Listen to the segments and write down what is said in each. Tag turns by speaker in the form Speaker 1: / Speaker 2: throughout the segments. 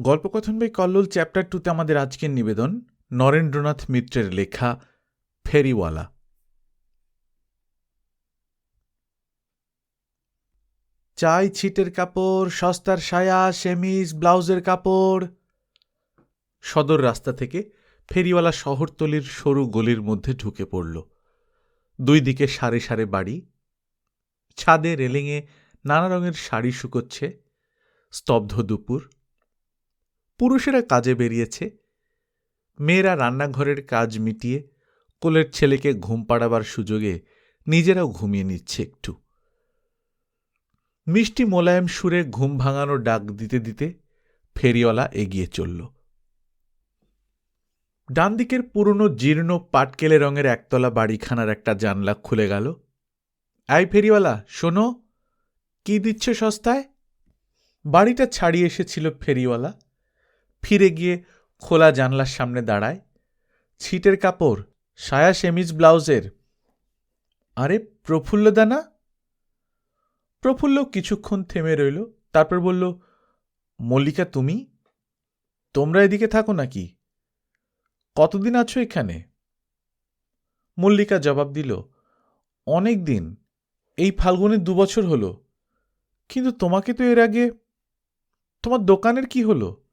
Speaker 1: গল্পকথন by Kallol chapter টুতে আমাদের আজকের নিবেদন, নরেন্দ্রনাথ মিত্রের লেখা, ফেরিওয়ালা। চাই ছিটের কাপড়, সস্তার সায়া সেমিস ব্লাউজের কাপড়। সদর রাস্তা থেকে ফেরিওয়ালা শহরতলির সরু গলির মধ্যে ঢুকে পড়ল। দুই দিকে সারে সারে বাড়ি, ছাদে রেলিংয়ে নানা রঙের শাড়ি শুকোচ্ছে, স্তব্ধ দুপুর। পুরুষেরা কাজে বেরিয়েছে। মেয়েরা রান্নাঘরের কাজ মিটিয়ে, কোলের ছেলেকে ঘুম পাড়াবার সুযোগে নিজেরাও ঘুমিয়ে নিচ্ছে একটু। মিষ্টি মোলায়েম সুরে ঘুম ভাঙানো ডাক দিতে দিতে ফেরিওয়ালা এগিয়ে চলল। ডান দিকের পুরনো জীর্ণ পাটকেলে রঙের একতলা বাড়িখানার একটা জানলা খুলে গেল। আই ফেরিওয়ালা, শোনো, কি দিচ্ছ সস্তায়? বাড়িটা ছাড়িয়ে এসেছিল ফেরিওয়ালা। ফিরে গিয়ে খোলা জানলার সামনে দাঁড়ায়। ছিটের কাপড়, সায়া সেমিজ ব্লাউজের। আরে প্রফুল্লদা না? প্রফুল্ল কিছুক্ষণ থেমে রইল, তারপর বলল, মল্লিকা, তুমি? তোমরা এদিকে থাকো নাকি? কতদিন আছো এখানে? মল্লিকা জবাব দিল, অনেক দিন, এই ফাল্গুনে দু বছর হলো। কিন্তু তোমাকে তো এর আগে, তোমার দোকানের কি হলো?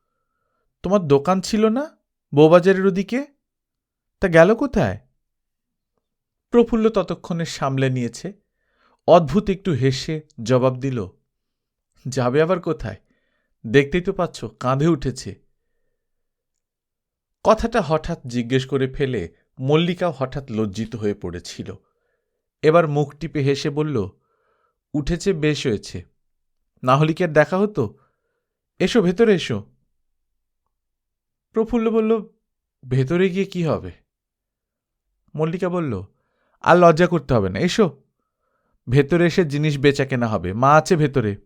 Speaker 1: তোমার দোকান ছিল না বৌবাজারের ওদিকে? তা গেল কোথায়? প্রফুল্ল ততক্ষণে সামলে নিয়েছে। অদ্ভুত একটু হেসে জবাব দিল, যাবে আবার কোথায়? দেখতেই তো পাচ্ছ, কাঁধে উঠেছে। কথাটা হঠাৎ জিজ্ঞেস করে ফেলে মল্লিকাও হঠাৎ লজ্জিত হয়ে পড়েছিল। এবার মুখ টিপে হেসে বলল, উঠেছে, বেশ হয়েছে। না হলে কি আর দেখা হতো? এসো, ভেতরে এসো। প্রফুল্ল বলল, ভেতরে গিয়ে কি হবে? মল্লিকা বলল, আর লজ্জা করতে হবে না, এসো। ভেতরে এসে জিনিস বেচা কেনা হবে, মা আছে ভেতরে।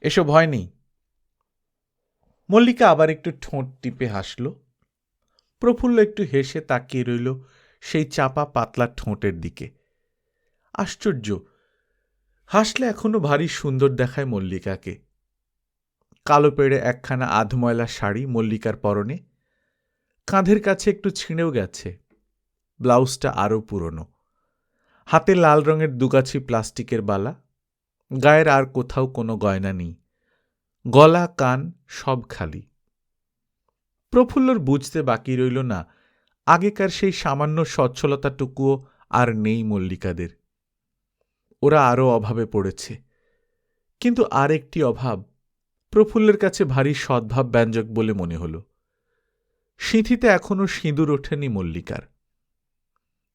Speaker 1: এসো, ভয় নেই। মল্লিকা আবার একটু ঠোঁট টিপে হাসল। প্রফুল্ল একটু হেসে তাকিয়ে রইল সেই চাপা, পাতলা ঠোঁটের দিকে। আশ্চর্য, হাসলে এখনও ভারী সুন্দর দেখায় মল্লিকাকে। কালো পেড়ে একখানা আধময়লা শাড়ি মল্লিকার পরনে কাঁধের কাছে একটু ছিঁড়েও গেছে। ব্লাউজটা আরও পুরনো। হাতে লাল রঙের দুগাছি প্লাস্টিকের বালা। গায়ের আর কোথাও কোনো গয়না নেই। গলা, কান সব খালি। প্রফুল্লর বুঝতে বাকি রইল না, আগেকার সেই সামান্য সচ্ছলতাটুকুও আর নেই মল্লিকাদের। ওরা আরও অভাবে পড়েছে। কিন্তু আর একটি অভাব প্রফুল্লের কাছে ভারী সদ্ভাব ব্যঞ্জক বলে মনে হল। সিঁথিতে এখনও সিঁদুর ওঠেনি মল্লিকার।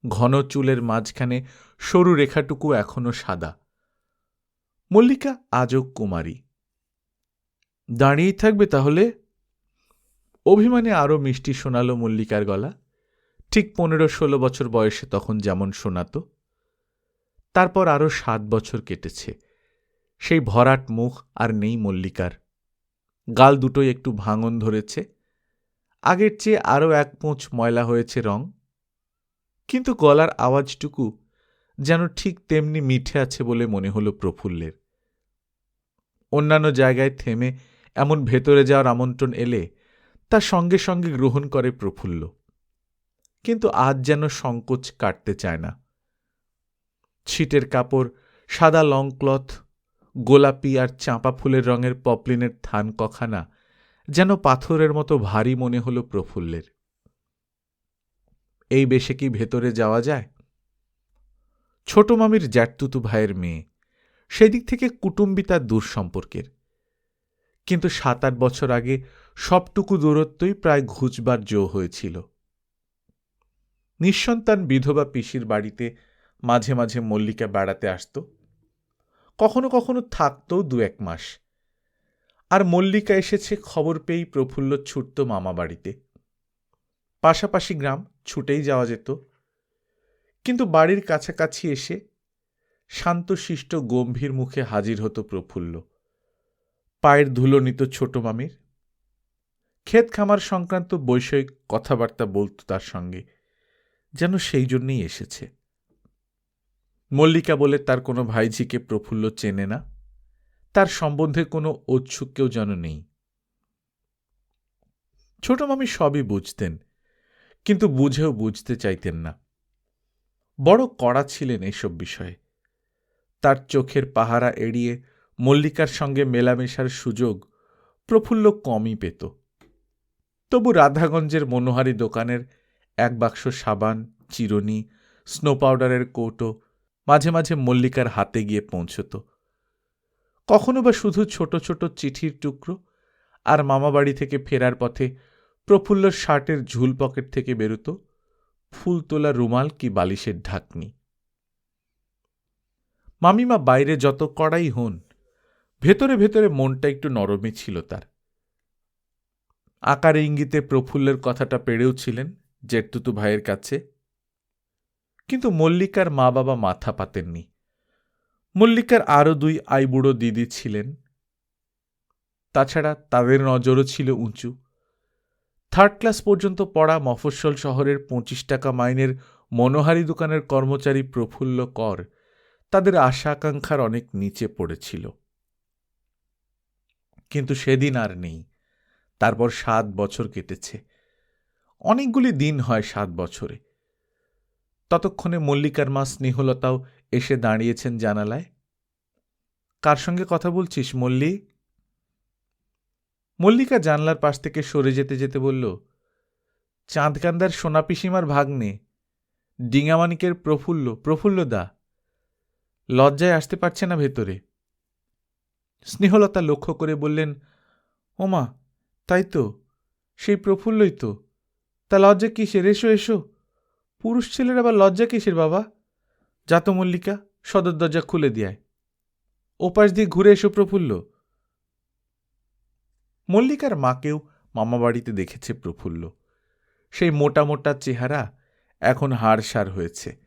Speaker 1: ঘন চুলের মাঝখানে সরু রেখাটুকু এখনও সাদা। মল্লিকা আজও কুমারী। দাঁড়িয়েই থাকবে তাহলে? অভিমানে আরও মিষ্টি শোনালো মল্লিকার গলা। ঠিক পনেরো ষোলো বছর বয়সে তখন যেমন শোনাত। তারপর আরও সাত বছর কেটেছে। সেই ভরাট মুখ আর নেই মল্লিকার। গাল দুটোই একটু ভাঙন ধরেছে। আগের চেয়ে আরও এক পোঁচ ময়লা হয়েছে রং। কিন্তু গলার আওয়াজটুকু যেন ঠিক তেমনি মিঠে আছে বলে মনে হলো প্রফুল্লের। অন্যান্য জায়গায় থেমে এমন ভেতরে যাওয়ার আমন্ত্রণ এলে তা সঙ্গে সঙ্গে গ্রহণ করে প্রফুল্ল। কিন্তু আজ যেন সংকোচ কাটতে চায় না। ছিটের কাপড়, সাদা লং ক্লথ গোলাপি আর চাঁপা ফুলের রঙের পপলিনের থান কখানা যেন পাথরের মতো ভারী মনে হল প্রফুল্লের। এই বেশে কি ভেতরে যাওয়া যায়? ছোট মামির জ্যাঠতুতু ভাইয়ের মেয়ে, সেদিক থেকে কুটুম্বি তার দূর সম্পর্কের। কিন্তু সাত আট বছর আগে সবটুকু দূরত্বই প্রায় ঘুচবার জো হয়েছিল। নিঃসন্তান বিধবা পিসির বাড়িতে মাঝে মাঝে মল্লিকা বেড়াতে আসত। কখনো কখনো থাকতও দু এক মাস। আর মল্লিকা এসেছে খবর পেয়েই প্রফুল্ল ছুটত মামা বাড়িতে। পাশাপাশি গ্রাম ছুটেই যাওয়া যেত। কিন্তু বাড়ির কাছাকাছি এসে শান্তশিষ্ট গম্ভীর মুখে হাজির হতো প্রফুল্ল। পায়ের ধুলো নিত ছোট মামির। ক্ষেত খামার সংক্রান্ত বৈষয়িক কথাবার্তা বলত তার সঙ্গে, যেন সেই জন্যই এসেছে। মল্লিকা বলে তার কোনো ভাইঝিকে প্রফুল্ল চেনে না। তার সম্বন্ধে কোনো ঔৎসুক্যও যেন নেই। ছোট মামি সবই বুঝতেন, কিন্তু বুঝেও বুঝতে চাইতেন না। বড় কড়া ছিলেন এইসব বিষয়ে। তার চোখের পাহারা এড়িয়ে মল্লিকার সঙ্গে মেলামেশার সুযোগ প্রফুল্ল কমই পেত। তবু রাধাগঞ্জের মনোহারি দোকানের এক বাক্স সাবান, চিরুনি, স্নো পাউডারের কৌটো মাঝে মাঝে মল্লিকার হাতে গিয়ে পৌঁছত। কখনো বা শুধু ছোট ছোট চিঠির টুকরো? আর মামাবাড়ি থেকে ফেরার পথে প্রফুল্লর শার্টের ঝুল পকেট থেকে বেরোত ফুল তোলা রুমাল কি বালিশের ঢাকনি। মামিমা বাইরে যত কড়াই হন, ভেতরে ভেতরে মনটা একটু নরমই ছিল তার। আকার ইঙ্গিতে প্রফুল্লের কথাটা পেড়েও ছিলেন জেঠতুতু ভাইয়ের কাছে। কিন্তু মল্লিকার মা বাবা মাথা পাতেননি। মল্লিকার আরও দুই আইবুড়ো দিদি ছিলেন। তাছাড়া তাদের নজরও ছিল উঁচু। থার্ড ক্লাস পর্যন্ত পড়া মফস্বল শহরের পঁচিশ টাকা মাইনের মনোহারি দোকানের কর্মচারী প্রফুল্ল কর তাদের আশা আকাঙ্ক্ষার অনেক নিচে পড়েছিল। কিন্তু সেদিন আর নেই। তারপর সাত বছর কেটেছে। অনেকগুলি দিন হয় সাত বছরে। ততক্ষণে মল্লিকার মা স্নেহলতাও এসে দাঁড়িয়েছেন জানালায়। কার সঙ্গে কথা বলছিস মল্লি মল্লিকা জানলার পাশ থেকে সরে যেতে যেতে বলল, চাঁদকান্দার সোনা পিসিমার ভাগ্নে, ডিঙামানিকের প্রফুল্ল প্রফুল্ল দা লজ্জায় আসতে পারছে না ভেতরে। স্নেহলতা লক্ষ্য করে বললেন ওমা তাই তো, সেই প্রফুল্লই তো। তা লজ্জা কিসের? এসো এসো। পুরুষ ছেলের আবার লজ্জা কিসের বাবা? যাত মল্লিকা সদর দরজা খুলে দিয়ায়। ওপাশ দিয়ে ঘুরে এসো প্রফুল্ল। মল্লিকার মাকেও মামাবাড়িতে দেখেছে প্রফুল্ল। সেই মোটা মোটা চেহারা এখন হাড়সার হয়েছে।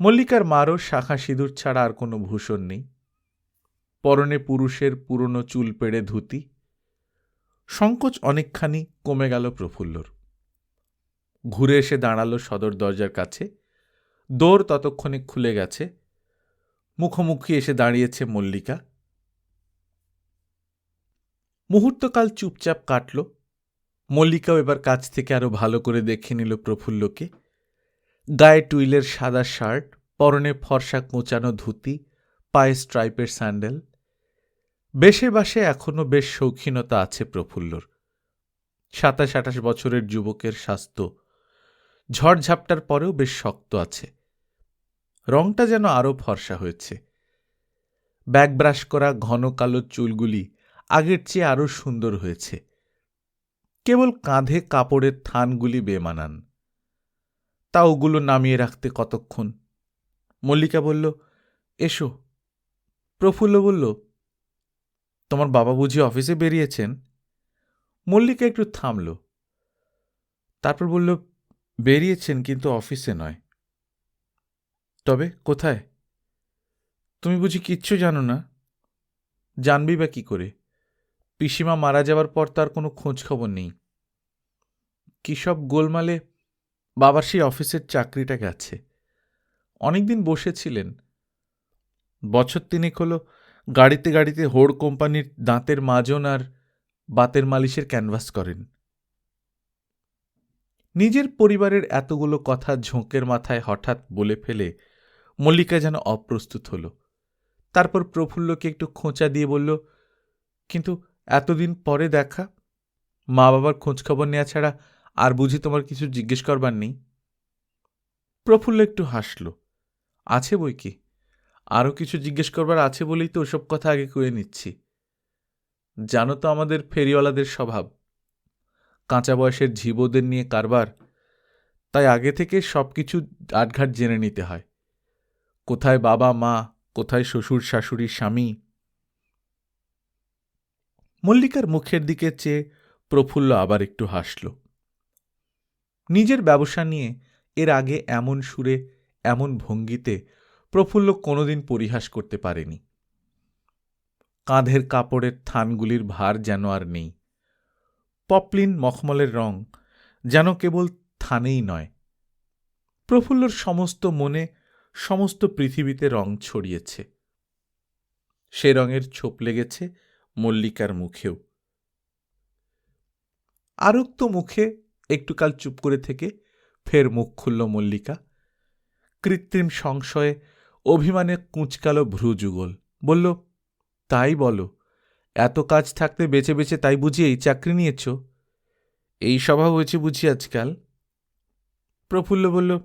Speaker 1: মল্লিকার মারও শাখা সিঁদুর ছাড়া আর কোনো ভূষণ নেই। পরনে পুরুষের পুরনো চুল পেড়ে ধুতি। সংকোচ অনেকখানি কমে গেল প্রফুল্লর। ঘুরে এসে দাঁড়াল সদর দরজার কাছে। দৌড় ততক্ষণে খুলে গেছে। মুখোমুখি এসে দাঁড়িয়েছে মল্লিকা। মুহূর্তকাল চুপচাপ কাটল। মল্লিকাও এবার কাছ থেকে আরও ভালো করে দেখে নিল প্রফুল্লকে। গায়ে টুইলের সাদা শার্ট, পরনে ফর্সা কোঁচানো ধুতি, পায়ে স্ট্রাইপের স্যান্ডেল। বেশে বাসে এখনও বেশ শৌখিনতা আছে প্রফুল্লর। সাতাশ আঠাশ বছরের যুবকের স্বাস্থ্য। ঝড়ঝাপটার পরেও বেশ শক্ত আছে। রংটা যেন আরও ফর্সা হয়েছে। ব্যাগ ব্রাশ করা ঘন কালো চুলগুলি আগের চেয়ে আরও সুন্দর হয়েছে। কেবল কাঁধে কাপড়ের থানগুলি বেমানান। তা ওগুলো নামিয়ে রাখতে কতক্ষণ? মল্লিকা বলল, এসো। প্রফুল্ল বলল, তোমার বাবা বুঝি অফিসে বেরিয়েছেন? মল্লিকা একটু থামল। তারপর বলল, বেরিয়েছেন, কিন্তু অফিসে নয়। তবে কোথায়? তুমি বুঝি কিচ্ছু জানো না? জানবি বা কি করে? পিসিমা মারা যাওয়ার পর তার কোনো খোঁজ খবর নেই। কী সব গোলমালে বাবার সেই অফিসের চাকরিটা গেছে। অনেকদিন বসেছিলেন। বছর তিনেক হলো গাড়িতে গাড়িতে হোড় কোম্পানির দাঁতের মাজন আর বাতের মালিশের ক্যানভাস করেন। নিজের পরিবারের এতগুলো কথা ঝোঁকের মাথায় হঠাৎ বলে ফেলে মল্লিকা যেন অপ্রস্তুত হল। তারপর প্রফুল্লকে একটু খোঁচা দিয়ে বলল, কিন্তু এতদিন পরে দেখা। মা বাবার খোঁজখবর নেওয়া ছাড়া আর বুঝি তোমার কিছু জিজ্ঞেস করবার নেই? প্রফুল্ল একটু হাসল, আছে বই কি? আরও কিছু জিজ্ঞেস করবার আছে বলেই তো ওসব কথা আগে কয়ে নিচ্ছি। জানো তো আমাদের ফেরিওয়ালাদের স্বভাব। কাঁচা বয়সের জীবদের নিয়ে কারবার, তাই আগে থেকে সব কিছু আটঘাট জেনে নিতে হয়। কোথায় বাবা, মা, কোথায় শ্বশুর, শাশুড়ি, স্বামী? মল্লিকার মুখের দিকে চেয়ে প্রফুল্ল আবার একটু হাসল। নিজের ব্যবসা নিয়ে এর আগে এমন সুরে, এমন ভঙ্গিতে প্রফুল্ল কোনোদিন পরিহাস করতে পারেনি। কাঁধের কাপড়ের থানগুলির ভার যেন আর নেই। পপলিন মখমলের রং যেন কেবল থানেই নয়। প্রফুল্লর সমস্ত মনে সমস্ত পৃথিবীতে রং ছড়িয়েছে। সে রঙের ছোপ লেগেছে মল্লিকার মুখেও। আরক্ত মুখে একটুকাল চুপ করে থেকে ফের মুখ খুলল মল্লিকা। কৃত্রিম সংশয়ে অভিমানে কুঁচকালো ভ্রুযুগল বলল, তাই বলো, এত কাজ থাকতে বেছে বেছে তাই বুঝি এই চাকরি নিয়েছ? এই স্বভাব হয়েছে বুঝি আজকাল? প্রফুল্ল বলল,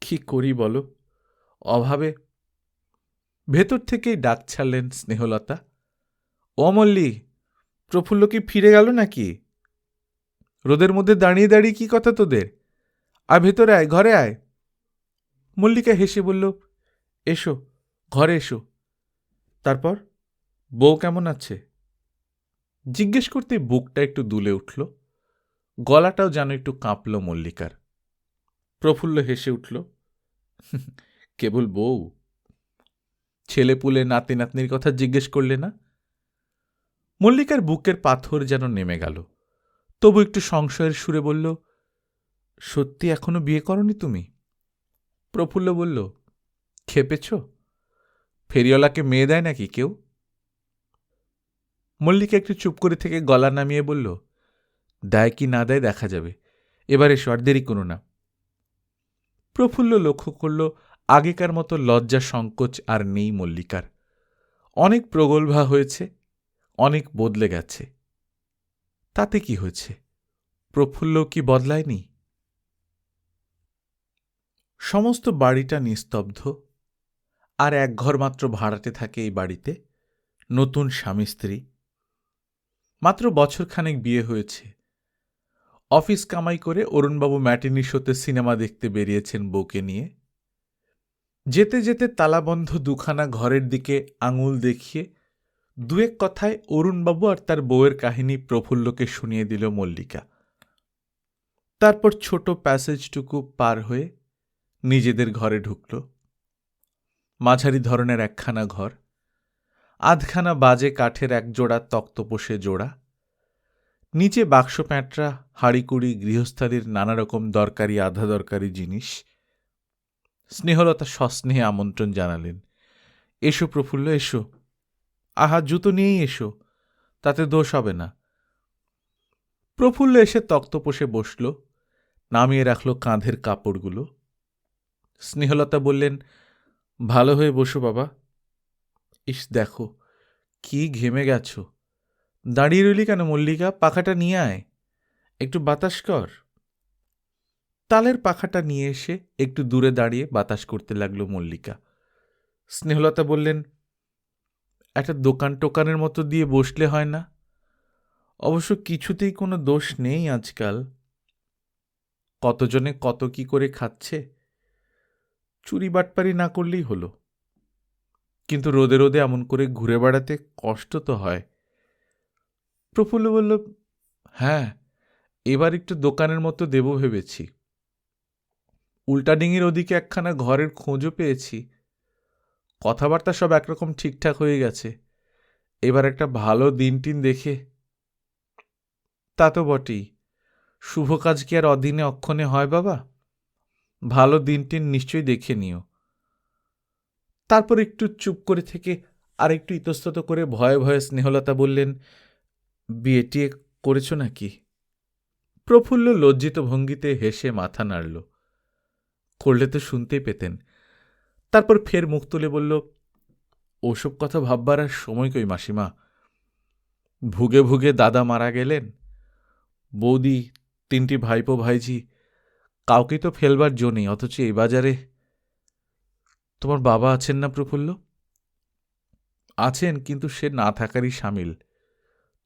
Speaker 1: কি করি বলো? অভাবে। ভেতর থেকেই ডাক ছাড়লেন স্নেহলতা। ও মল্লি, প্রফুল্ল কি ফিরে গেল নাকি? রোদের মধ্যে দাঁড়িয়ে দাঁড়িয়ে কি কথা তোদের? আর ভেতরে আয়, ঘরে আয়। মল্লিকা হেসে বলল, এসো, ঘরে এসো। তারপর, বউ কেমন আছে? জিজ্ঞেস করতে বুকটা একটু দুলে উঠল। গলাটাও যেন একটু কাঁপল মল্লিকার। প্রফুল্ল হেসে উঠল কেবল বউ? ছেলে পুলে নাতি নাতনির কথা জিজ্ঞেস করলে না? মল্লিকার বুকের পাথর যেন নেমে গেল। তবু একটু সংশয়ের সুরে বলল, সত্যি এখনও বিয়ে করনি তুমি? প্রফুল্ল বলল, খেপেছ? ফেরিওয়ালাকে মেয়ে দেয় নাকি কেউ? মল্লিকা একটু চুপ করে থেকে গলা নামিয়ে বলল, দেয় কি না দেয় দেখা যাবে। এবার আর দেরি করো না। প্রফুল্ল লক্ষ্য করল আগেকার মতো লজ্জা সংকোচ আর নেই মল্লিকার। অনেক প্রগল্ভা হয়েছে, অনেক বদলে গেছে। তাতে কি হয়েছে? প্রফুল্ল কি বদলায়নি? সমস্ত বাড়িটা নিস্তব্ধ, আর এক ঘর মাত্র ভাড়াতে থাকে এই বাড়িতে, নতুন স্বামী স্ত্রী। মাত্র বছরখানেক বিয়ে হয়েছে। অফিস কামাই করে অরুণবাবু ম্যাটিনি শোতে সিনেমা দেখতে বেরিয়েছেন বউকে নিয়ে। যেতে যেতে তালাবন্ধ দুখানা ঘরের দিকে আঙুল দেখিয়ে দু এক কথায় অরুণবাবু আর তার বউয়ের কাহিনী প্রফুল্লকে শুনিয়ে দিল মল্লিকা। তারপর ছোট প্যাসেজটুকু পার হয়ে নিজেদের ঘরে ঢুকল। মাঝারি ধরনের একখানা ঘর, আধখানা বাজে কাঠের এক জোড়া তক্তপোষে জোড়া, নিচে বাক্স প্যাঁটরা হাড়িকুড়ি, গৃহস্থালির নানা রকম দরকারি, আধা দরকারি জিনিস স্নেহলতা সস্নেহে আমন্ত্রণ জানালেন। এসো প্রফুল্ল, এসো। আহা, জুতো নিয়েই এসো। তাতে দোষ হবে না। প্রফুল্ল এসে তক্তপোষে বসল, নামিয়ে রাখল কাঁধের কাপড়গুলো। স্নেহলতা বললেন, ভালো হয়ে বসো বাবা। ইস, দেখো, কি ঘেমে গেছ। দাঁড়িয়ে রইলি কেন মল্লিকা? পাখাটা নিয়ে আয়। একটু বাতাস কর। তালের পাখাটা নিয়ে এসে একটু দূরে দাঁড়িয়ে বাতাস করতে লাগল মল্লিকা। স্নেহলতা বললেন, একটা দোকান টোকানের মতো দিয়ে বসলে হয় না। অবশ্য কিছুতেই কোনো দোষ নেই আজকাল। কতজনে কত কি করে খাচ্ছে? চুরি বাটপারি না করলেই হলো। কিন্তু রোদে রোদে এমন করে ঘুরে বেড়াতে কষ্ট তো হয়। প্রফুল্ল বলল হ্যাঁ এবার একটু দোকানের মতো দেব ভেবেছি। উল্টাডিঙির ওদিকে একখানা ঘরের খোঁজও পেয়েছি। কথাবার্তা সব একরকম ঠিকঠাক হয়ে গেছে। এবার একটা ভালো দিন টিন দেখে। তা তো বটেই। শুভ কাজ কি আর অদিনে অক্ষণে হয় বাবা? ভালো দিন টিন নিশ্চয়ই দেখে নিও। তারপর একটু চুপ করে থেকে আর একটু ইতস্তত করে ভয়ে ভয়ে স্নেহলতা বললেন বিয়ে টিয়ে করেছ নাকি? প্রফুল্ল লজ্জিত ভঙ্গিতে হেসে মাথা নাড়ল। করলে তো শুনতেই পেতেন। তারপর ফের মুখ তুলে বলল, ওসব কথা ভাববার আর সময় কই মাসিমা? ভুগে ভুগে দাদা মারা গেলেন, বৌদি, তিনটি ভাইপো ভাইজি কাউকে তো ফেলবার জো নেই, অথচ এই বাজারে তোমার বাবা আছেন না প্রফুল্ল? আছেন, কিন্তু সে না থাকারই সামিল।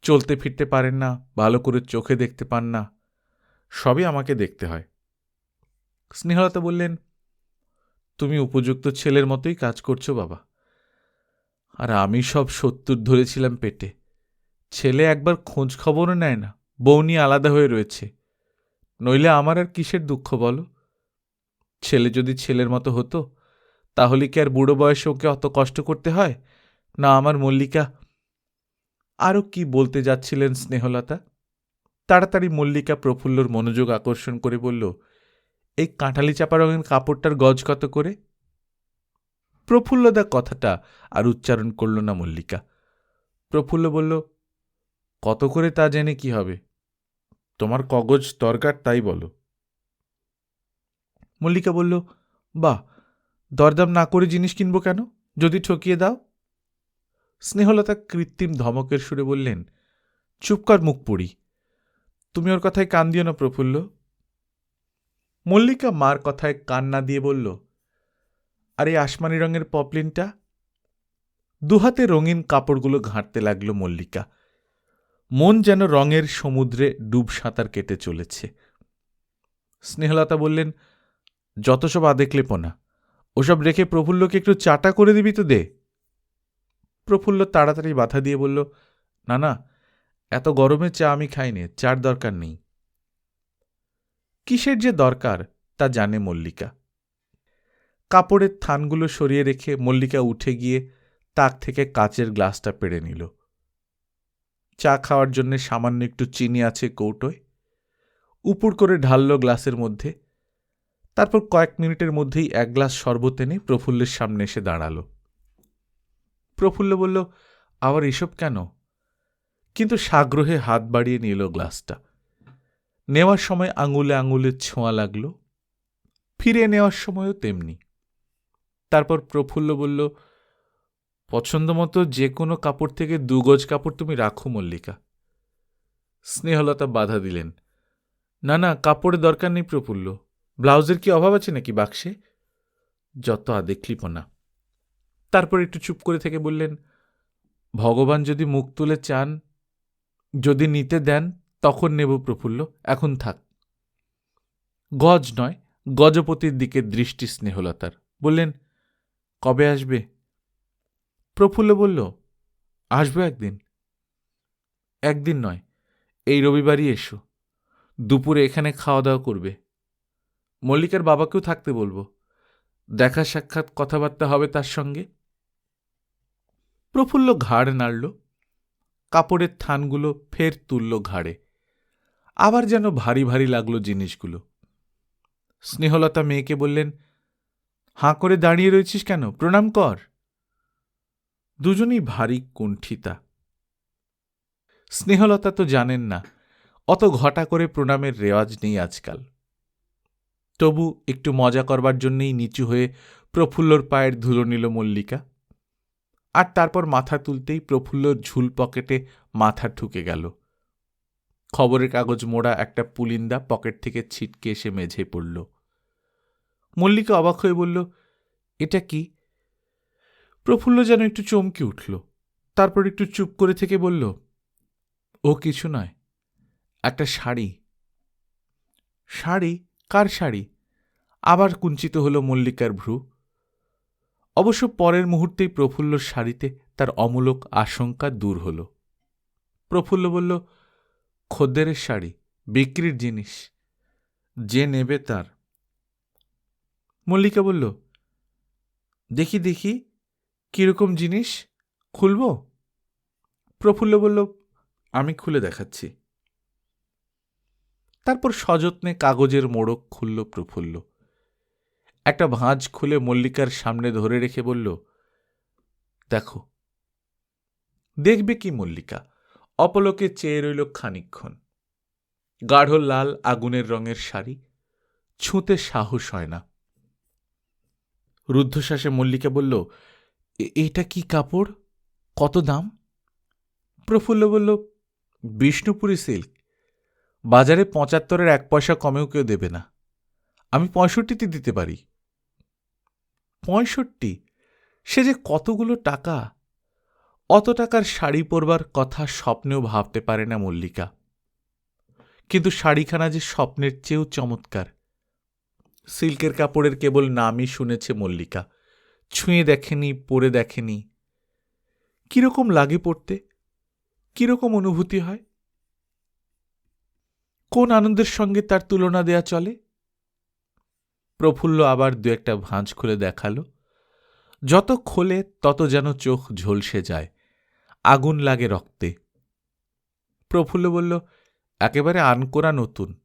Speaker 1: চলতে ফিরতে পারেন না, ভালো করে চোখে দেখতে পান না, সবই আমাকে দেখতে হয়। স্নেহলতা বললেন, তুমি উপযুক্ত ছেলের মতোই কাজ করছ বাবা। আর আমি সব সত্তর ধরেছিলাম পেটে। ছেলে একবার খোঁজ খবরও নেয় না, বউ নিয়ে আলাদা হয়ে রয়েছে। নইলে আমার আর কিসের দুঃখ বলো? ছেলে যদি ছেলের মতো হতো, তাহলে কি আর বুড়ো বয়সে ওকে অত কষ্ট করতে হয়? না আমার মল্লিকা আরও কি বলতে যাচ্ছিলেন স্নেহলতা? তাড়াতাড়ি মল্লিকা প্রফুল্লর মনোযোগ আকর্ষণ করে বলল এই কাঁঠালি চাপা রঙের কাপড়টার গজ কত করে? প্রফুল্লদা কথাটা আর উচ্চারণ করল না মল্লিকা। প্রফুল্ল বলল, কত করে তা জেনে কি হবে? তোমার কগজ দরকার তাই বলো। মল্লিকা বলল, বাহ, দরদাম না করে জিনিস কিনবো কেন? যদি ঠকিয়ে দাও? স্নেহলতা কৃত্রিম ধমকের সুরে বললেন, চুপ কর মুখ পুড়ি। তুমি ওর কথায় কান দিও না প্রফুল্ল। মল্লিকা মার কথায় কান্না দিয়ে বলল, আর আসমানি রঙের পপলিনটা? দুহাতে রঙিন কাপড়গুলো ঘাঁটতে লাগল মল্লিকা। মন যেন রঙের সমুদ্রে ডুব সাঁতার কেটে চলেছে। স্নেহলতা বললেন, যত সব আদেকলে পোনা ওসব রেখে প্রফুল্লকে একটু চাটা করে দিবি তো দে। প্রফুল্ল তাড়াতাড়ি বাধা দিয়ে বলল, না না, এত গরমে চা আমি খাইনি, চার দরকার নেই। কিসের যে দরকার, তা জানে মল্লিকা। কাপড়ের থানগুলো সরিয়ে রেখে মল্লিকা উঠে গিয়ে তাক থেকে কাচের গ্লাসটা পেড়ে নিল। চা খাওয়ার জন্য সামান্য একটু চিনি আছে কৌটোয়। উপুর করে ঢালল গ্লাসের মধ্যে। তারপর কয়েক মিনিটের মধ্যেই এক গ্লাস শরবত এনে প্রফুল্লের সামনে এসে দাঁড়াল। প্রফুল্ল বলল, আবার এসব কেন? কিন্তু সাগ্রহে হাত বাড়িয়ে নিল গ্লাসটা। নেওয়ার সময় আঙুলে আঙুলে ছোঁয়া লাগল ফিরে নেওয়ার সময়ও তেমনি। তারপর প্রফুল্ল বলল, পছন্দ মতো যে কোনো কাপড় থেকে দু গজ কাপড় তুমি রাখো, মল্লিকা। স্নেহলতা বাধা দিলেন, না না, কাপড়ের দরকার নেই প্রফুল্ল। ব্লাউজের কি অভাব আছে নাকি বাক্সে? যত আদেকলিপনা তারপর একটু চুপ করে থেকে বললেন, ভগবান যদি মুখ তুলে চান, যদি নিতে দেন তখন নেব প্রফুল্ল, এখন থাক। গজ নয়, গজপতির দিকে দৃষ্টি স্নেহলতার। বললেন, কবে আসবে? প্রফুল্ল বলল, আসব একদিন। একদিন নয়, এই রবিবারই এসো। দুপুরে এখানে খাওয়া দাওয়া করবে। মল্লিকার বাবাকেও থাকতে বলব। দেখা সাক্ষাৎ কথাবার্তা হবে তার সঙ্গে। প্রফুল্ল ঘাড় নাড়ল। কাপড়ের থানগুলো ফের তুলল ঘাড়ে। আবার যেন ভারী ভারী লাগল জিনিসগুলো। স্নেহলতা মেয়েকে বললেন, হাঁ করে দাঁড়িয়ে রয়েছিস কেন? প্রণাম কর। দুজনেই ভারী কুণ্ঠিতা। স্নেহলতা তো জানেন না, অত ঘটা করে প্রণামের রেওয়াজ নেই আজকাল। তবু একটু মজা করবার জন্যেই নিচু হয়ে প্রফুল্লর পায়ের ধুলো নিল মল্লিকা। আর তারপর মাথা তুলতেই প্রফুল্লর ঝুল পকেটে মাথা ঠুকে গেল। খবরের কাগজ মোড়া একটা পুলিন্দা পকেট থেকে ছিটকে এসে মেঝে পড়ল। মল্লিকা অবাক হয়ে বলল, এটা কি? প্রফুল্ল যেন একটু চমকে উঠল, তারপর একটু চুপ করে থেকে বলল, ও কিছু নয়, একটা শাড়ি। শাড়ি? কার শাড়ি? আবার কুঞ্চিত হল মল্লিকার ভ্রু। অবশ্য পরের মুহূর্তেই প্রফুল্লর শাড়িতে তার অমূলক আশঙ্কা দূর হল। প্রফুল্ল বলল খদ্দেরের শাড়ি, বিক্রির জিনিস, যে নেবে তার। মল্লিকা বলল, দেখি দেখি, কীরকম জিনিস? খুলব? প্রফুল্ল বলল, আমি খুলে দেখাচ্ছি। তারপর সযত্নে কাগজের মোড়ক খুলল প্রফুল্ল। একটা ভাঁজ খুলে মল্লিকার সামনে ধরে রেখে বলল, দেখো, দেখবে কি মল্লিকা? অপলকে চেয়ে রইল খানিক্ষণ গাঢ় লাল আগুনের রঙের শাড়ি, ছুঁতে সাহস হয় না। রুদ্ধশ্বাসে মল্লিকা বলল এইটা কি কাপড়? কত দাম? প্রফুল্ল বলল, বিষ্ণুপুরী সিল্ক। বাজারে পঁচাত্তরের এক পয়সা কমেও কেউ দেবে না। আমি পঁয়ষট্টিতে দিতে পারি। পঁয়ষট্টি? সে যে কতগুলো টাকা? অত টাকার শাড়ি পরবার কথা স্বপ্নেও ভাবতে পারে না মল্লিকা। কিন্তু শাড়িখানা যে স্বপ্নের চেয়েও চমৎকার। সিল্কের কাপড়ের কেবল নামই শুনেছে মল্লিকা। ছুঁয়ে দেখেনি, পরে দেখেনি। কীরকম লাগে পড়তে? কীরকম অনুভূতি হয়? কোন আনন্দের সঙ্গে তার তুলনা দেয়া চলে? প্রফুল্ল আবার দু একটা ভাঁজ খুলে দেখাল। যত খোলে, তত যেন চোখ ঝলসে যায়। আগুন লাগে রক্তে। প্রফুল্ল বলল, একেবারে আনকোরা নতুন।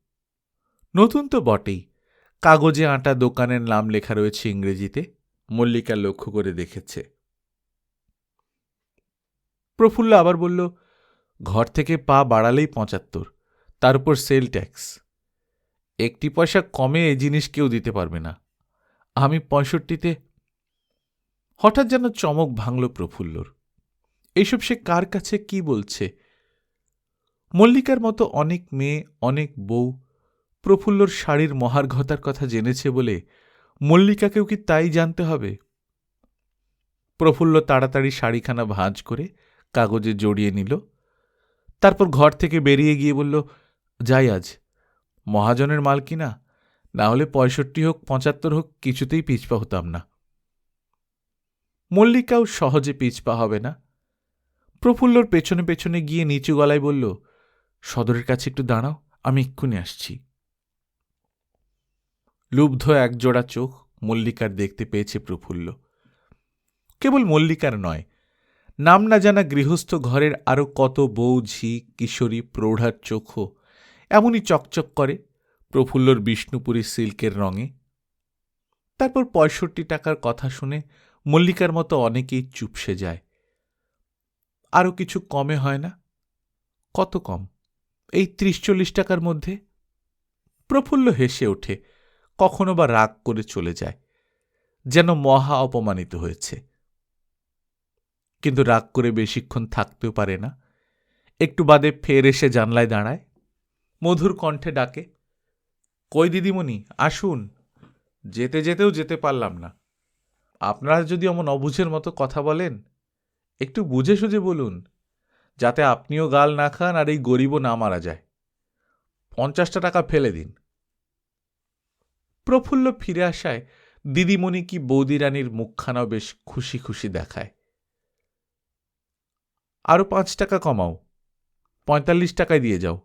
Speaker 1: নতুন তো বটেই। কাগজে আঁটা দোকানের নাম লেখা রয়েছে ইংরেজিতে। মল্লিকা লক্ষ্য করে দেখেছে। প্রফুল্ল আবার বলল, ঘর থেকে পা বাড়ালেই পঁচাত্তর। তার উপর সেল ট্যাক্স। একটি পয়সা কমে এই জিনিস কেউ দিতে পারবে না। আমি পঁয়ষট্টিতে হঠাৎ যেন চমক ভাঙল প্রফুল্লর। এইসব সে কার কাছে কি বলছে? মল্লিকার মতো অনেক মেয়ে, অনেক বউ প্রফুল্লর শাড়ির মহার্ঘতার কথা জেনেছে বলে মল্লিকাকেও কি তাই জানতে হবে? প্রফুল্ল তাড়াতাড়ি শাড়িখানা ভাঁজ করে কাগজে জড়িয়ে নিল, তারপর ঘর থেকে বেরিয়ে গিয়ে বলল, যাই আজ, মহাজনের মাল কিনা? না হলে পঁয়ষট্টি হোক, পঁচাত্তর হোক, কিছুতেই পিছপা হতাম না। মল্লিকাও সহজে পিছপা হবে না। প্রফুল্লর পেছনে পেছনে গিয়ে নিচু গলায় বলল, সদরের কাছে একটু দাঁড়াও, আমি এক্ষুনি আসছি। লুব্ধ একজোড়া চোখ মল্লিকার দেখতে পেয়েছে প্রফুল্ল। কেবল মল্লিকার নয়, নাম না জানা গৃহস্থ ঘরের আরও কত বউ, ঝি, কিশোরী, প্রৌঢ়ার চোখও এমনই চকচক করে প্রফুল্লর বিষ্ণুপুরী সিল্কের রঙে। তারপর পঁয়ষট্টি টাকার কথা শুনে মল্লিকার মতো অনেকেই চুপসে যায়। আরও কিছু কমে হয় না? কত কম? এই ত্রিশ চল্লিশ টাকার মধ্যে? প্রফুল্ল হেসে ওঠে, কখনো বা রাগ করে চলে যায়, যেন মহা অপমানিত হয়েছে। কিন্তু রাগ করে বেশিক্ষণ থাকতেও পারে না। একটু বাদে ফের এসে জানলায় দাঁড়ায়, মধুর কণ্ঠে ডাকে, কই দিদিমণি, আসুন। যেতে যেতেও যেতে পারলাম না। আপনারা যদি অমন অবুঝের মতো কথা বলেন একটু বুঝে সুঝে বলুন, যাতে আপনিও গাল না খান আর এই গরিবও না মারা যায়। পঞ্চাশটা টাকা ফেলে দিন। প্রফুল্ল ফিরে আসায় দিদিমণি কি বৌদি রানীর মুখখানাও বেশ খুশি খুশি দেখায়। আরও পাঁচ টাকা কমাও, পঁয়তাল্লিশ টাকায় দিয়ে যাও।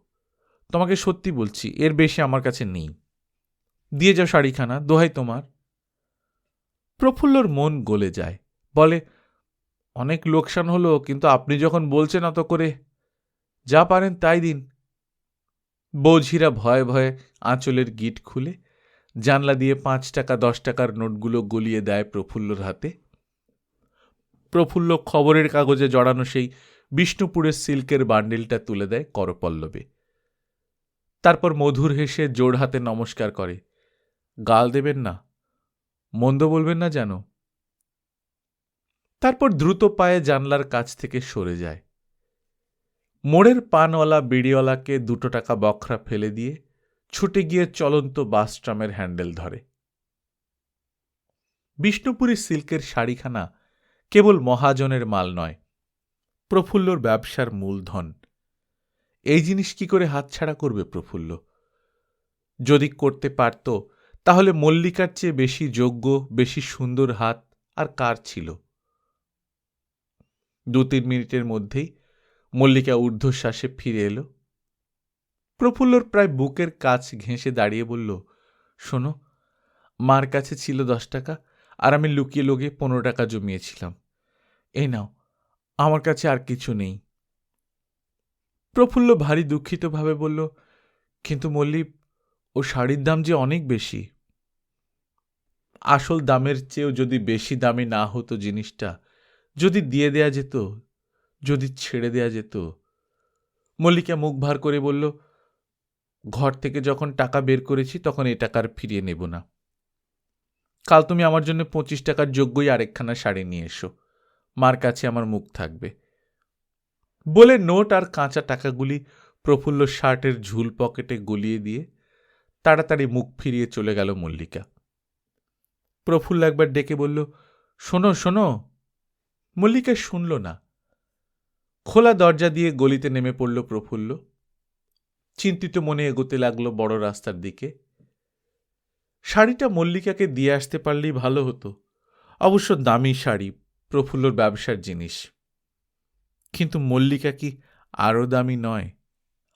Speaker 1: তোমাকে সত্যি বলছি, এর বেশি আমার কাছে নেই। দিয়ে যাও শাড়িখানা, দোহাই তোমার। প্রফুল্লর মন গলে যায়, বলে অনেক লোকসান হলো, কিন্তু আপনি যখন বলছেন অত করে, যা পারেন তাই দিন। বৌঝিরা ভয়ে ভয়ে আঁচলের গিট খুলে জানলা দিয়ে পাঁচ টাকা, দশ টাকার নোটগুলো গলিয়ে দেয় প্রফুল্লর হাতে। প্রফুল্ল খবরের কাগজে জড়ানো সেই বিষ্ণুপুরের সিল্কের বান্ডিলটা তুলে দেয় করপল্লবে। তারপর মধুর হেসে জোড় হাতে নমস্কার করে। গাল দেবেন না। মন্দ বলবেন না যেন। তারপর দ্রুত পায়ে জানলার কাছ থেকে সরে যায়। মোড়ের পানওয়ালা বিড়িওয়ালাকে দুটো টাকা বখরা ফেলে দিয়ে ছুটে গিয়ে চলন্ত বাসট্রামের হ্যান্ডেল ধরে। বিষ্ণুপুরী সিল্কের শাড়িখানা কেবল মহাজনের মাল নয়, প্রফুল্লর ব্যবসার মূলধন। এই জিনিস কি করে হাতছাড়া করবে প্রফুল্ল? যদি করতে পারত, তাহলে মল্লিকার চেয়ে বেশি যোগ্য, বেশি সুন্দর হাত আর কার ছিল? দু তিন মিনিটের মধ্যেই মল্লিকা ঊর্ধ্বশ্বাসে ফিরে এলো। প্রফুল্লর প্রায় বুকের কাছ ঘেঁষে দাঁড়িয়ে বলল, শোনো, মার কাছে ছিল দশ টাকা আর আমি লুকিয়ে লোকে পনেরো টাকা জমিয়েছিলাম। এই নাও, আমার কাছে আর কিছু নেই। প্রফুল্ল ভারী দুঃখিতভাবে বলল, কিন্তু মল্লিক, ও শাড়ির দাম যে অনেক বেশি। আসল দামের চেয়েও যদি বেশি দামি না হতো জিনিসটা যদি দিয়ে দেয়া যেত, যদি ছেড়ে দেয়া যেত। মল্লিকা মুখ ভার করে বলল, ঘর থেকে যখন টাকা বের করেছি, তখন এ টাকার ফিরিয়ে নেব না। কাল তুমি আমার জন্য পঁচিশ টাকার যোগ্যই আরেকখানা শাড়ি নিয়ে এসো। মার কাছে আমার মুখ থাকবে। বলে নোট আর কাঁচা টাকাগুলি প্রফুল্ল শার্টের ঝুল পকেটে গলিয়ে দিয়ে তাড়াতাড়ি মুখ ফিরিয়ে চলে গেল মল্লিকা। প্রফুল্ল একবার ডেকে বলল, শোনো শোনো মল্লিকা শুনল না। খোলা দরজা দিয়ে গলিতে নেমে পড়ল প্রফুল্ল। চিন্তিত মনে এগোতে লাগল বড় রাস্তার দিকে। শাড়িটা মল্লিকাকে দিয়ে আসতে পারলেই ভালো হতো। অবশ্য দামি শাড়ি, প্রফুল্লর ব্যবসার জিনিস। কিন্তু মল্লিকা কি আরও দামি নয়?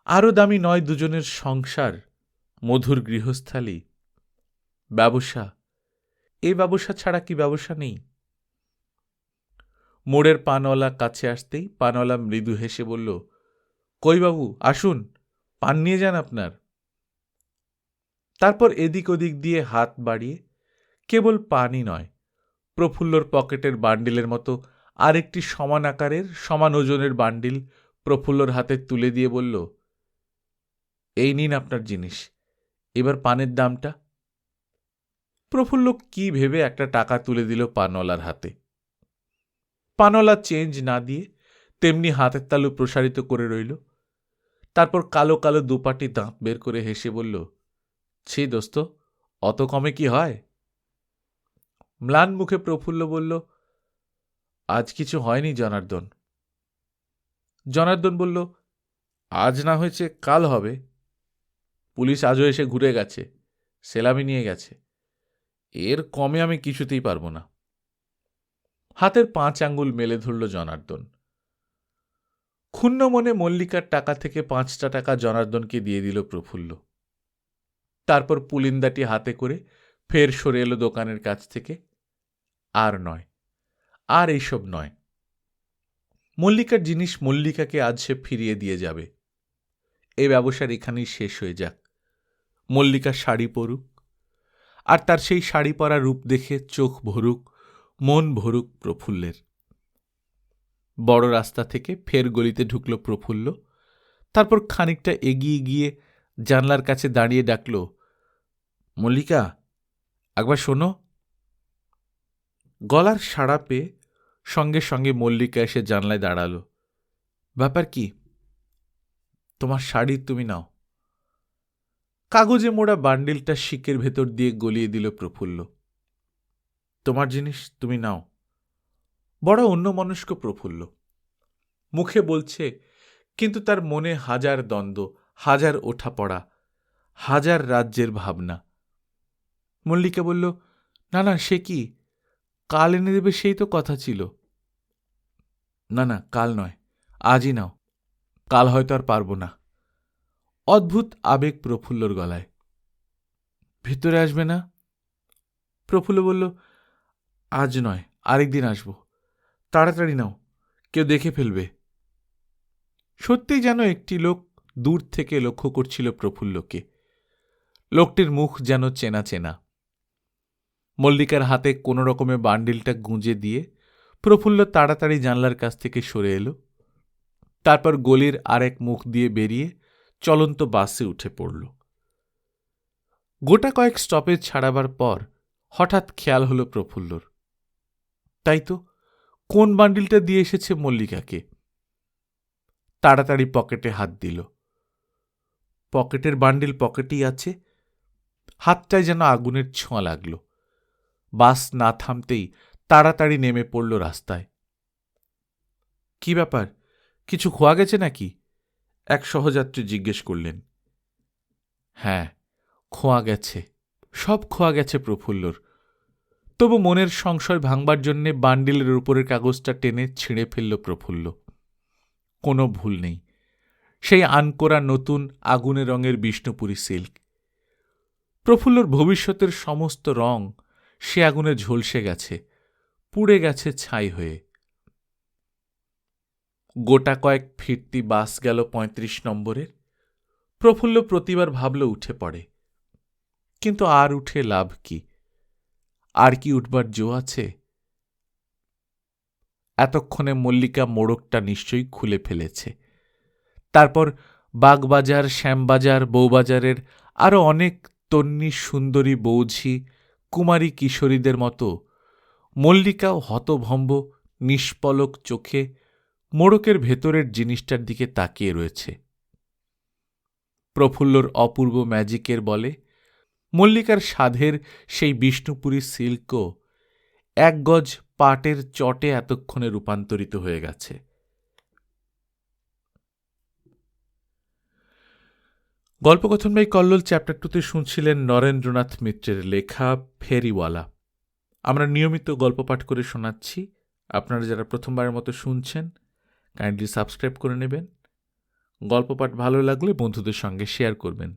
Speaker 1: আরও দামি নয় দুজনের সংসার, মধুর গৃহস্থালী। ব্যবসা। এ ব্যবসা ছাড়া কি ব্যবসা নেই? মোড়ের পানওয়ালা কাছে আসতেই পানওয়ালা মৃদু হেসে বলল, কই বাবু, আসুন, পান নিয়ে যান আপনার। তারপর এদিক ওদিক দিয়ে হাত বাড়িয়ে কেবল পানই নয়, প্রফুল্লর পকেটের বান্ডিলের মতো আরেকটি সমান আকারের, সমান ওজনের বান্ডিল প্রফুল্লর হাতে তুলে দিয়ে বলল, এই নিন আপনার জিনিস, এবার পানের দামটা। প্রফুল্ল কি ভেবে একটা টাকা তুলে দিল পানওয়ালার হাতে। পানওয়ালা চেঞ্জ না দিয়ে তেমনি হাতের তালু প্রসারিত করে রইল। তারপর কালো কালো দুপাটি দাঁত বের করে হেসে বলল, ছি দোস্ত, অত কমে কি হয়? ম্লান মুখে প্রফুল্ল বলল, আজ কিছু হয়নি জনার্দন। জনার্দন বলল, আজ না হয়েছে, কাল হবে। পুলিশ আজও এসে ঘুরে গেছে, সেলামি নিয়ে গেছে। এর কমে আমি কিছুতেই পারব না। হাতের পাঁচ আঙ্গুল মেলে ধরল জনার্দন। ক্ষুণ্ণ মনে মল্লিকার টাকা থেকে পাঁচটা টাকা জনার্দনকে দিয়ে দিল প্রফুল্ল। তারপর পুলিন্দাটি হাতে করে ফের সরে এলো দোকানের কাছ থেকে। আর নয়, আর এইসব নয়। মল্লিকার জিনিস মল্লিকাকে আজ সে ফিরিয়ে দিয়ে যাবে। এ ব্যবসার এখানেই শেষ হয়ে যাক। মল্লিকা শাড়ি পরুক, আর তার সেই শাড়ি পরা রূপ দেখে চোখ ভরুক মন ভরুক প্রফুল্লের। বড় রাস্তা থেকে ফের গলিতে ঢুকল প্রফুল্ল। তারপর খানিকটা এগিয়ে গিয়ে জানলার কাছে দাঁড়িয়ে ডাকল, মল্লিকা, একবার শোনো। গলার সাড়া পেয়ে সঙ্গে সঙ্গে মল্লিকা এসে জানলায় দাঁড়াল, ব্যাপার কি? তোমার শাড়ি তুমি নাও। কাগজে মোড়া বান্ডিলটা শিকের ভেতর দিয়ে গলিয়ে দিল প্রফুল্ল। তোমার জিনিস তুমি নাও। বড় অন্য অন্যমনস্ক প্রফুল্ল। মুখে বলছে, কিন্তু তার মনে হাজার দ্বন্দ্ব, হাজার ওঠা পড়া হাজার রাজ্যের ভাবনা। মল্লিকা বলল, না না, সে কি? কাল এনে দেবে সেই তো কথা ছিল। না না, কাল নয়, আজই নাও, কাল হয়তো আর পারব না। অদ্ভুত আবেগ প্রফুল্লর গলায়। ভিতরে আসবে না? প্রফুল্ল বলল আজ নয় আরেকদিন আসব। তাড়াতাড়ি নাও, কেউ দেখে ফেলবে। সত্যিই যেন একটি লোক দূর থেকে লক্ষ্য করছিল প্রফুল্লকে লোকটির মুখ যেন চেনা চেনা। মল্লিকার হাতে কোনো রকমে বান্ডিলটা গুঁজে দিয়ে প্রফুল্ল তাড়াতাড়ি জানলার কাছ থেকে সরে এলো। তারপর গলির আরেক মুখ দিয়ে বেরিয়ে চলন্ত বাসে উঠে পড়ল। গোটা কয়েক স্টপেজ ছাড়াবার পর হঠাৎ খেয়াল হলো প্রফুল্লর। তাই তো? কোন বান্ডিলটা দিয়ে এসেছে মল্লিকাকে? তাড়াতাড়ি পকেটে হাত দিল। পকেটের বান্ডিল পকেটেই আছে। হাতটায় যেন আগুনের ছোঁয়া লাগল। বাস না থামতেই তাড়াতাড়ি নেমে পড়ল রাস্তায়। কি ব্যাপার? কিছু খোয়া গেছে নাকি? এক সহযাত্রী জিজ্ঞেস করলেন। হ্যাঁ খোয়া গেছে। সব খোয়া গেছে প্রফুল্লর। তবু মনের সংশয় ভাঙবার জন্যে বান্ডিলের উপরের কাগজটা টেনে ছিঁড়ে ফেলল প্রফুল্ল। কোনো ভুল নেই। সেই আনকোরা নতুন আগুনে রঙের বিষ্ণুপুরী সিল্ক। প্রফুল্লর ভবিষ্যতের সমস্ত রং সে আগুনে ঝলসে গেছে, পুড়ে গেছে ছাই হয়ে। গোটা কয়েক ফিরতি বাস গেল পঁয়ত্রিশ নম্বরের। প্রফুল্ল প্রতিবার ভাবল উঠে পড়ে, কিন্তু আর উঠে লাভ কি? আর কি উঠবার জো আছে? এতক্ষণে মল্লিকা মোড়কটা নিশ্চয়ই খুলে ফেলেছে। তারপর বাগবাজার, শ্যামবাজার, বউবাজারের আরও অনেক তন্নি সুন্দরী বৌঝি, কুমারী কিশোরীদের মতো মল্লিকাও হতভম্ব, নিষ্পলক চোখে মোড়কের ভেতরের জিনিসটার দিকে তাকিয়ে রয়েছে। প্রফুল্লর অপূর্ব ম্যাজিকের বলে মল্লিকার সাধের সেই বিষ্ণুপুরী সিল্কও এক গজ পাটের চটে এতক্ষণে রূপান্তরিত হয়ে গেছে। গল্পকথন বাই কল্লোল চ্যাপ্টার টুতে শুনছিলেন নরেন্দ্রনাথ মিত্রের লেখা ফেরিওয়ালা। আমরা নিয়মিত গল্প পাঠ করে শোনাচ্ছি। আপনারা যারা প্রথমবারের মতো শুনছেন কাইন্ডলি সাবস্ক্রাইব করে নেবেন। গল্প পাঠ ভালো লাগলে বন্ধুদের সঙ্গে শেয়ার করবেন।